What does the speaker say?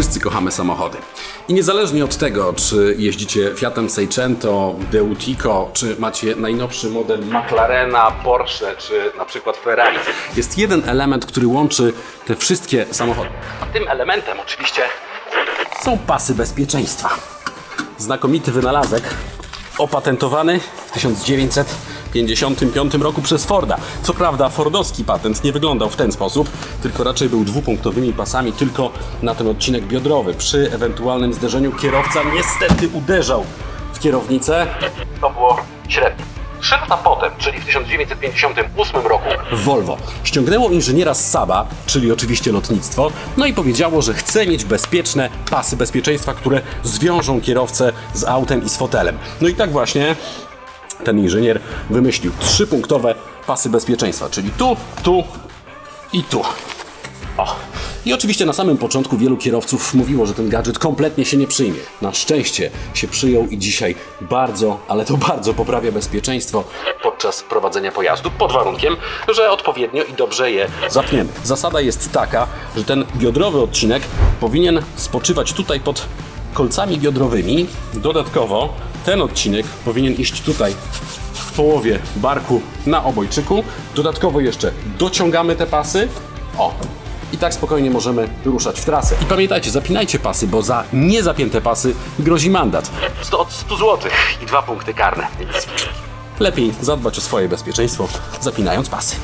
wszyscy kochamy samochody. I niezależnie od tego, czy jeździcie Fiatem Seicento, Deutico, czy macie najnowszy model McLarena, Porsche, czy na przykład Ferrari, jest jeden element, który łączy te wszystkie samochody. A tym elementem oczywiście są pasy bezpieczeństwa. Znakomity wynalazek opatentowany w 1955 roku przez Forda. Co prawda Fordowski patent nie wyglądał w ten sposób, tylko raczej był dwupunktowymi pasami tylko na ten odcinek biodrowy. Przy ewentualnym zderzeniu kierowca niestety uderzał w kierownicę. To było średnie. Trzy lata potem, czyli w 1958 roku, Volvo ściągnęło inżyniera z Saba, czyli oczywiście lotnictwo, no i powiedziało, że chce mieć bezpieczne pasy bezpieczeństwa, które zwiążą kierowcę z autem i z fotelem. No i tak właśnie ten inżynier wymyślił trzypunktowe pasy bezpieczeństwa, czyli tu, tu i tu. O. I oczywiście na samym początku wielu kierowców mówiło, że ten gadżet kompletnie się nie przyjmie. Na szczęście się przyjął i dzisiaj bardzo, ale to bardzo poprawia bezpieczeństwo podczas prowadzenia pojazdu, pod warunkiem, że odpowiednio i dobrze je zapniemy. Zasada jest taka, że ten biodrowy odcinek powinien spoczywać tutaj pod kolcami biodrowymi. Dodatkowo ten odcinek powinien iść tutaj w połowie barku na obojczyku. Dodatkowo jeszcze dociągamy te pasy. O, i tak spokojnie możemy ruszać w trasę. I pamiętajcie, zapinajcie pasy, bo za niezapięte pasy grozi mandat. 100 od 100 zł i dwa punkty karne. Lepiej zadbać o swoje bezpieczeństwo, zapinając pasy.